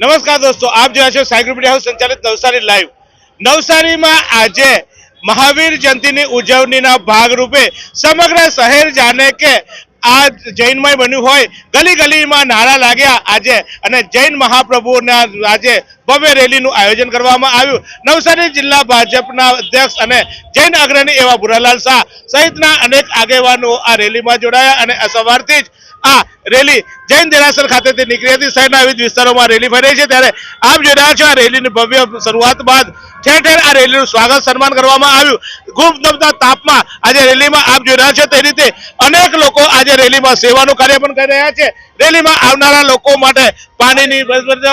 નમસ્કાર દોસ્તો, આપ જોયા છો મીડિયા હાઉસ સંચાલિત નવસારી લાઈવ. નવસારીમાં આજે મહાવીર જયંતિની ઉજવણીના ભાગરૂપે સમગ્ર શહેર જાણે કે આ જૈનમય બન્યું હોય ગલી ગલીમાં નારા લાગ્યા આજે અને જૈન મહાપ્રભુના આજે ભવ્ય રેલીનું આયોજન કરવામાં આવ્યું. નવસારી જિલ્લા ભાજપના અધ્યક્ષ અને જૈન અગ્રણી એવા ભુરાલાલ શાહ સહિતના અનેક આગેવાનો આ રેલીમાં જોડાયા અને સવારથી જ આ રેલી જૈન દેરાસર ખાતેથી નીકળી હતી. શહેરના વિવિધ વિસ્તારોમાં રેલી ફરી છે. ત્યારે આપ જોઈ રહ્યા છો આ રેલીની ભવ્ય શરૂઆત બાદ ઠેર ઠેર આ રેલીનું સ્વાગત સન્માન કરવામાં આવ્યું. ખૂબ નબતા તાપમાં આજે રેલીમાં આપ જોઈ રહ્યા છો તે રીતે અનેક લોકો આજે રેલીમાં સેવાનું કાર્ય પણ કરી રહ્યા છે. રેલીમાં આવનારા લોકો માટે પાણીની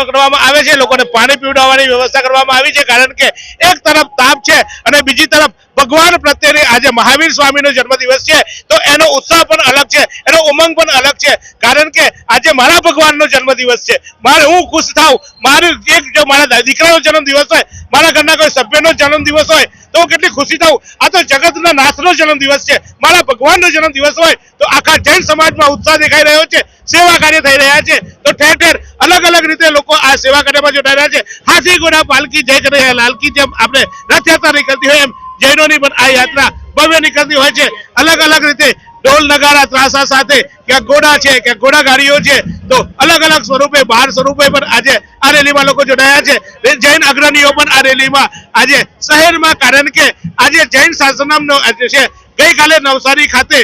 કરવામાં આવે છે. લોકોને પાણી પીવડાવવાની વ્યવસ્થા કરવામાં આવી છે. કારણ કે એક તરફ તાપ છે અને બીજી તરફ ભગવાન પ્રત્યેની આજે મહાવીર સ્વામીનો જન્મદિવસ છે, તો એનો ઉત્સાહ પણ અલગ છે, એનો ઉમંગ પણ અલગ છે. કારણ કે આજે મારા ભગવાનનો જન્મદિવસ છે. મારે હું ખુશ થાઉં, મારે એક જો મારા દીકરાનો જન્મદિવસ હોય, મારા ઘરના કોઈ સભ્યનો જન્મદિવસ હોય, તો હું કેટલી ખુશી થાઉં. આ તો જગતના નાથનો જન્મદિવસ છે. મારા ભગવાનનો જન્મદિવસ હોય, તો આખા જૈન સમાજમાં ઉત્સાહ દેખાઈ રહ્યો છે, સેવા કાર્ય થઈ રહ્યા છે. તો ઠેર ઠેર અલગ અલગ રીતે લોકો આ સેવા કાર્યમાં જોડાઈ રહ્યા છે. હાથી ઘોડા પાલકી, જય કરે લાલકી જેમ આપણે રથયાત્રા નીકળતી હોય એમ જૈનોની પણ આ યાત્રા ભવ્ય નીકળતી હોય છે. અલગ અલગ રીતે ઢોલ નગારા, ત્રાસા સાથે ક્યાંક ઘોડા છે, ક્યાંક ઘોડા ગાડીઓ છે, તો અલગ અલગ સ્વરૂપે, બહાર સ્વરૂપે પણ આજે આ રેલીમાં લોકો જોડાયા છે. જૈન અગ્રણીઓ પણ આ રેલીમાં આજે શહેરમાં, કારણ કે આજે જૈન શાસનામનો છે, ગઈકાલે નવસારી ખાતે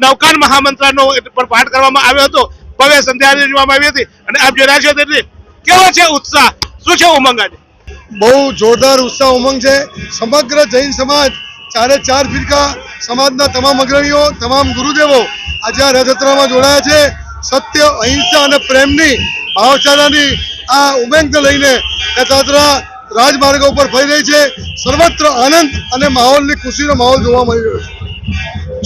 નવકાન મહામંત્રનો પણ પાઠ કરવામાં આવ્યો હતો. ભવ્ય સંધ્યા યોજવામાં આવી હતી. અને આપ રહ્યા છો તે કેવો છે ઉત્સાહ? શું છે ઉમંગ આજે? બહુ જોરદાર ઉત્સાહ ઉમંગ છે. સમગ્ર જૈન સમાજ, ચારે ચાર ફિરકા સમાજના તમામ અગ્રણીઓ, તમામ ગુરુદેવો આજે આ રથયાત્રામાં જોડાયા છે. સત્ય, અહિંસા અને પ્રેમની ભાવચારાની આ ઉમંગને લઈને રથયાત્રા રાજમાર્ગો ઉપર ફરી રહી છે. સર્વત્ર આનંદ અને માહોલની ખુશીનો માહોલ જોવા મળી રહ્યો છે.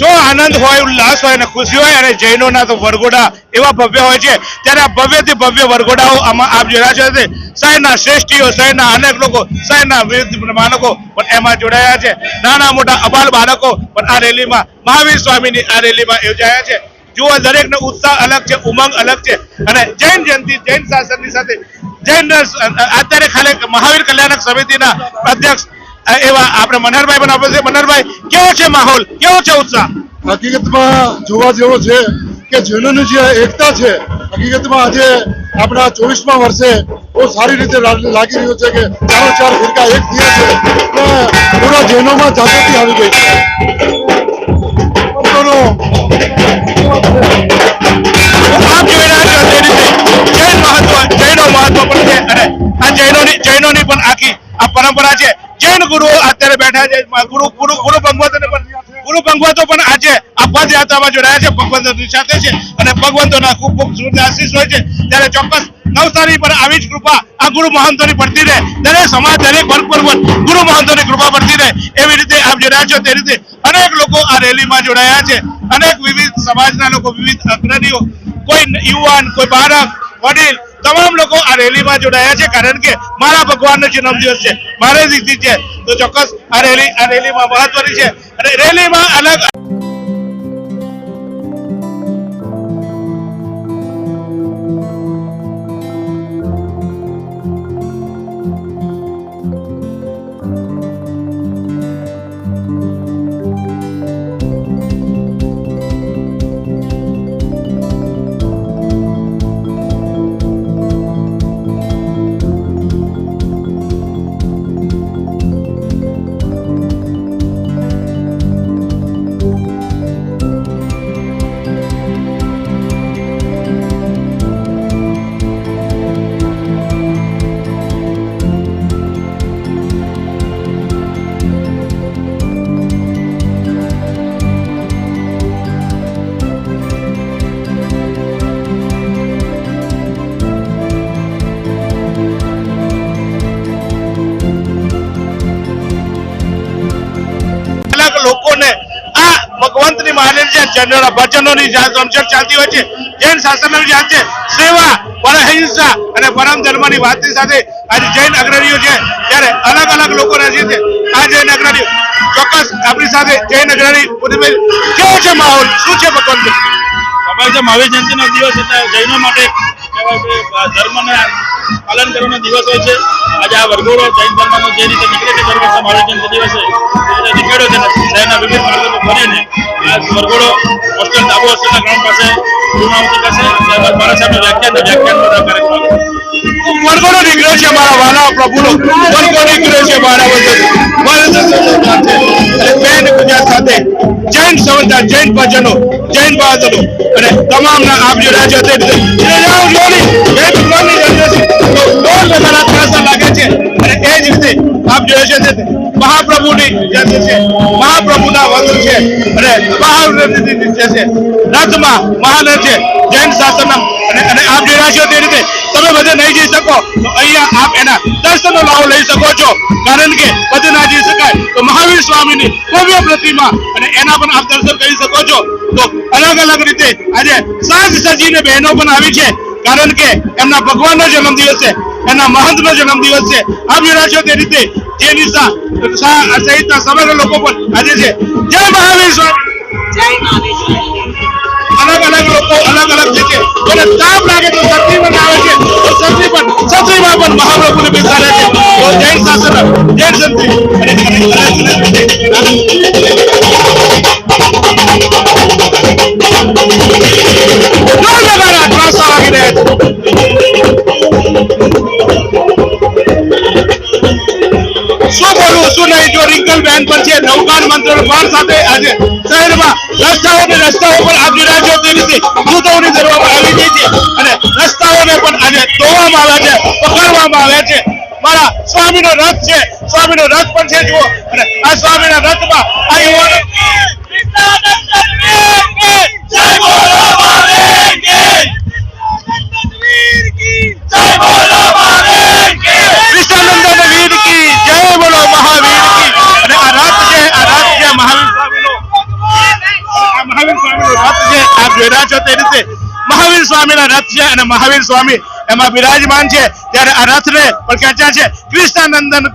જો આનંદ હોય, ઉલ્લાસ હોય અને ખુશી હોય અને જૈનોના તો વરઘોડા એવા ભવ્ય હોય છે. ત્યારે આ ભવ્યથી ભવ્ય વરઘોડાઓ આમાં આપ તે શહેરના શ્રેષ્ઠીઓ શહેરના અનેક લોકો શહેરના વિવિધ માનકો પણ એમાં જોડાયા છે. નાના મોટા અબાલ બાળકો પણ આ રેલીમાં, મહાવીર સ્વામીની આ રેલીમાં યોજાયા છે. જુઓ, દરેકનો ઉત્સાહ અલગ છે, ઉમંગ અલગ છે. અને જૈન જયંતિ, જૈન શાસનની સાથે, જૈન અત્યારે ખાલી મહાવીર કલ્યાણક સમિતિના અધ્યક્ષ એવા આપણે મનહરભાઈ પણ આપણે મનહરભાઈ, કેવો છે માહોલ? કેવો છે ઉત્સાહ? હકીકતમાં જોવા જેવો છે કે જૈનોની જે એકતા છે, હકીકતમાં આજે આપણા ચોવીસમા વર્ષે બહુ સારી રીતે લાગી રહ્યું છે કે ચારો ચાર ફિરકા એક થયા છે. પૂરા જૈનોમાં જાગૃતિ આવી ગઈ છે. જૈનોની પણ આખી આ પરંપરા છે. જૈન ગુરુઓ અત્યારે બેઠા છે. ગુરુ ગુરુ ગુરુ ભગવત ગુરુ ભગવંતો પણ આજે આ પદયાત્રામાં જોડાયા છે, ભગવંતોની સાથે છે અને ભગવંતોના ખૂબ ખૂબ સુંદર આશીષ હોય છે. ત્યારે ચોક્કસ નવસારી પર આવી જ કૃપા આ ગુરુ મહંતોની પડતી રહે. દરેક સમાજ, દરેક વર્ગ પર ગુરુ મહંતોની કૃપા પડતી રહે. એવી રીતે આપ જોડાયા છો તે રીતે અનેક લોકો આ રેલીમાં જોડાયા છે. અનેક વિવિધ સમાજના લોકો, વિવિધ અગ્રણીઓ, કોઈ યુવાન, કોઈ બાળક, વડીલ તમામ લોકો આ રેલીમાં જોડાયા છે, કારણ કે મારા ભગવાનનો જન્મદિવસ છે, મારે દીકરી છે. તો ચોક્કસ આ રેલી, આ રેલીમાં મહત્વની છે. અને રેલીમાં અલગ જનરલ ભજનોની જ્યાં ચાલતી હોય છે, જૈન શાસનની જાત છે સેવા પરહિંસા અને પરમ ધર્મની વાતની સાથે આજે જૈન અગ્રણીઓ છે, ત્યારે અલગ અલગ લોકો રહે છે. આ જૈન અગ્રણીઓ ચોક્કસ આપણી સાથે જૈન અગ્રણી પુનિતભાઈ કેવો છે માહોલ? શું છે ભગવંત કહેવાય જે મહાવીર જયંતિનો દિવસ એટલે જૈનો માટે ધર્મને પાલન કરવાનો દિવસ હોય છે. આજે આ વર્ગોળો જૈન ધર્મનો જે રીતે નીકળે છે, દર મહાવીર જયંતિ દિવસે નીકળ્યો છે. શહેરના વિવિધ માર્ગો ફરીને આ હોસ્ટેલ ડાબો હોસ્ટેલના ગ્રાઉન્ડ પાસે પૂર્ણાવતી થશે ત્યારબાદ મારા સાહેબનું વ્યાખ્યાન વ્યાખ્યાન કાર્યક્રમ. વરઘોડો નીકળ્યો છે મારા વાલા પ્રભુનો. વરઘોડો નીકળ્યો છે મારા વચ્ચે ગુજરાત સાથે, જૈન સંવતા, જૈન ભજનો, જૈન બહાદુરો અને તમામના આપ જે રાજ્ય છે. તે રીતે જય ભગવાનની જય છે લાગે છે. રીતે આપ જોયો છે તે મહાપ્રભુની જયંતિ છે, મહાપ્રભુના વંશ છે અને મહાવ્રતની છે છે રથમાં મહાનર છે, જૈન શાસનમ અને આપ જોઈ છો તે રીતે તમે બધે નહીં જઈ શકો, તો અહીંયા આપ એના દર્શનનો લાભ લઈ શકો છો. કારણ કે બધે ના જઈ શકાય. તો મહાવીર સ્વામીની ભવ્ય પ્રતિમા અને એના પણ આપ દર્શન કરી શકો છો. તો અલગ અલગ રીતે આજે સાજ સજીને બહેનો પણ આવી છે. કારણ કે એમના ભગવાનનો જન્મદિવસ છે. એના મહંતનો જન્મદિવસ છે. આપ જોઈ તે રીતે જે નિશા સહિતના સમગ્ર લોકો પણ આજે છે. જય મહાવીર અલગ અલગ લોકો અલગ અલગ છે અને તાપ લાગે તો છત્રી પણ આવે છે. તો પણ છત્રીમાં પણ મહાપ્રભુને બેસાડે છે. તો જૈન શાસન જૈન સંતિ અને નૌકાન સાથે આજે શહેરમાં રસ્તાઓ અને રસ્તાઓ પર આપ જોઈ રહ્યા તે રીતે આવી ગઈ છે અને રસ્તાઓને પણ આજે ધોવામાં આવ્યા છે, પકડવામાં આવ્યા છે. મારા સ્વામીનો રથ છે, સ્વામીનો રથ પણ છે, જુઓ. અને આ સ્વામીના રથમાં આ યુવાનો સ્વામીનો રથ છે સ્વામીના રથ છે અને મહાવીર સ્વામી એમાં બિરાજમાન છે. ત્યારે આ રથને પણ ખેંચ્યા છે? કૃષ્ણાનંદન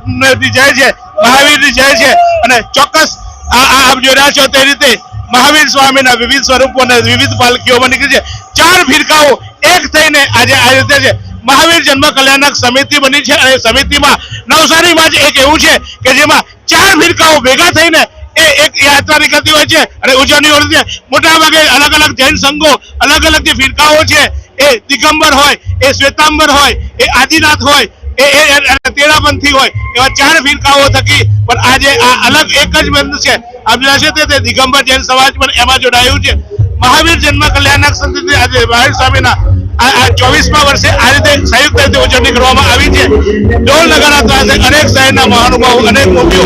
જય છે, મહાવીરની જય છે અને ચોક્કસ આપ જોઈ રહ્યા છો તે રીતે મહાવીર સ્વામીના વિવિધ સ્વરૂપો અને વિવિધ પાલખીઓમાં નીકળી છે. ચાર ફિરકાઓ એક થઈને આજે આ રીતે છે. મહાવીર જન્મ કલ્યાણક સમિતિ બની છે અને સમિતિમાં નવસારીમાં જ એક એવું છે કે જેમાં ચાર ફિરકાઓ ભેગા થઈને એ એક યાત્રા નીકળતી હોય છે અને ઉજવણી હોય છે. મોટા ભાગે અલગ અલગ જૈન સંઘો, અલગ અલગ જે ફિરકાઓ છે, એ દિગંબર હોય, એ શ્વેતાંબર હોય, એ આદિનાથ હોય, એ તેરાપંથી હોય, એવા ચાર ફિરકાઓ થકી પણ આજે આ અલગ એક જ બંધ છે. જોશે તે દિગંબર જૈન સમાજ પણ એમાં જોડાયું છે. મહાવીર જન્મ કલ્યાણક સંસ્થિતિ આજે મહાવીર સ્વામીના ચોવીસમા વર્ષે આ રીતે સંયુક્ત રીતે ઉજવણી કરવામાં આવી છે. ઢોલ નગારા અનેક શહેરના મહાનુભાવો, અનેક મોટીઓ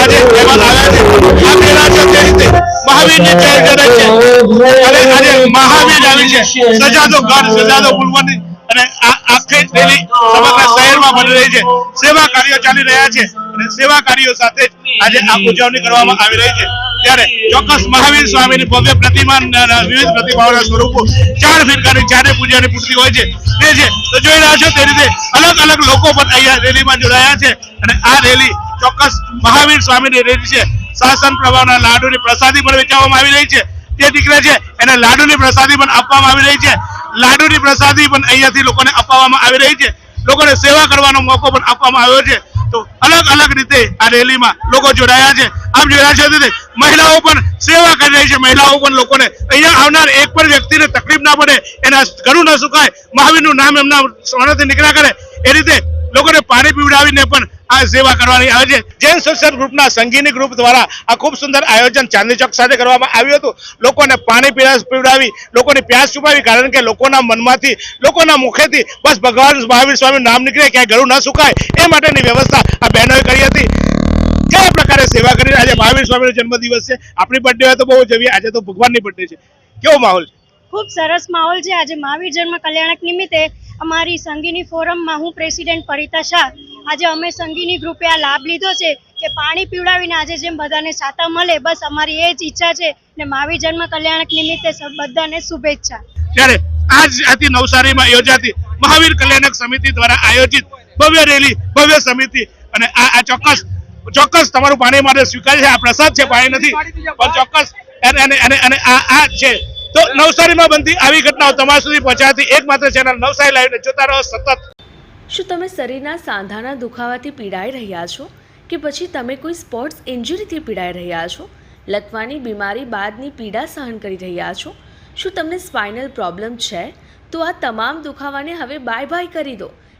આજે મહેમાન આવ્યા છે. આ મેળા છે તે રીતે મહાવીરની જય જય છે. અને આજે મહાવીર આવી છે. સજાદો ગઢ સજાદો પુલવાની અને આખી રેલી સમગ્ર શહેરમાં બની રહી છે. સેવા કાર્યો ચાલી રહ્યા છે. અને સેવા કાર્યો સાથે આજે આ ઉજવણી કરવામાં આવી રહી છે. ત્યારે ચોક્કસ મહાવીર સ્વામીની ભવ્ય પ્રતિમા વિવિધ પ્રતિમાઓના સ્વરૂપો ચાર ફિરકાની ચારે પૂજાની પૂર્તિ હોય છે. તે છે તો જોઈ રહ્યા છો, તે રીતે અલગ અલગ લોકો પણ અહીંયા રેલીમાં જોડાયા છે અને આ રેલી ચોક્કસ મહાવીર સ્વામીની રેલી છે. શાસન પ્રભાવના લાડુની પ્રસાદી પણ વેચાવવામાં આવી રહી છે. તે દીકરા છે, એને લાડુની પ્રસાદી પણ આપવામાં આવી રહી છે. લાડુની પ્રસાદી પણ અહીંયાથી લોકોને અપાવવામાં આવી રહી છે. લોકોને સેવા કરવાનો મોકો પણ આપવામાં આવ્યો છે. તો અલગ અલગ રીતે આ રેલીમાં લોકો જોડાયા છે. આપ જોયા છે મહિલાઓ પણ સેવા કરી રહી છે. મહિલાઓ પણ લોકોને અહીંયા આવનાર એક પણ વ્યક્તિને તકલીફ ના પડે, એના ઘરું ના સુકાય. મહાવીરનું નામ એમના સ્મરણથી નીકળ્યા કરે. એ રીતે લોકોને પાણી પીવડાવીને પણ આ સેવા કરવાની આવે છે જૈન સોશિયલ ગ્રુપના સંગીની ગ્રુપ દ્વારા આ ખૂબ સુંદર આયોજન ચાંદની ચોક સાથે કરવામાં આવ્યું હતું. લોકોને પાણી પીરાસ પીવડાવી, લોકોની પ્યાસ છુપાવી, કારણ કે લોકોના મનમાંથી, લોકોના મુખેથી બસ ભગવાન મહાવીર સ્વામી નામ નીકળે, ક્યાંય ગળું ન સુકાય. એ માટેની વ્યવસ્થા આ બહેનોએ કરી હતી. કયા પ્રકારે સેવા કરી આજે મહાવીર સ્વામીનો જન્મદિવસ છે. આપણી બર્થડે હોય તો બહુ જવી આજે તો ભગવાનની બર્થડે છે. કેવો માહોલ છે? ખૂબ સરસ માહોલ છે. આજે મહાવીર જન્મ કલ્યાણક નિમિત્તે અમારી સંગીની ફોરમમાં હું પ્રેસિડેન્ટ પરિતા શાહ. આજે અમે સંગીની ગ્રુપે આ લાભ લીધો છે કે પાણી પીવડાવીને આજે જેમ બધાને સાતા મળે, બસ અમારી એ જ ઈચ્છા છે ને મહાવીર જન્મ કલ્યાણક નિમિત્તે બધાને શુભેચ્છા. ત્યારે આજ આથી નવસારીમાં યોજાતી મહાવીર કલ્યાણક સમિતિ દ્વારા આયોજિત ભવ્ય રેલી, ભવ્ય સમિતિ અને આ આ ચોક્કસ ચોક્કસ તમારું પાણી માટે સ્વીકાર્ય છે. આ પ્રસાદ છે, પાણી નથી, પણ ચોક્કસ અને અને અને આ આ છે તો નવસારીમાં બનતી આવી ઘટનાઓ તમારા સુધી પહોંચાડતી એકમાત્ર ચેનલ નવસારી લાઈવને જોતા રહો સતત. શું તમે શરીરના સાંધાના દુખાવાથી પીડાઈ રહ્યા છો? કે પછી તમે કોઈ સ્પોર્ટ્સ ઇન્જરીથી પીડાઈ રહ્યા છો? લકવાની બીમારી બાદની પીડા સહન કરી રહ્યા છો? શું તમને સ્પાઇનલ પ્રોબ્લેમ છે? તો આ તમામ દુખાવાને હવે બાય બાય કરી દો.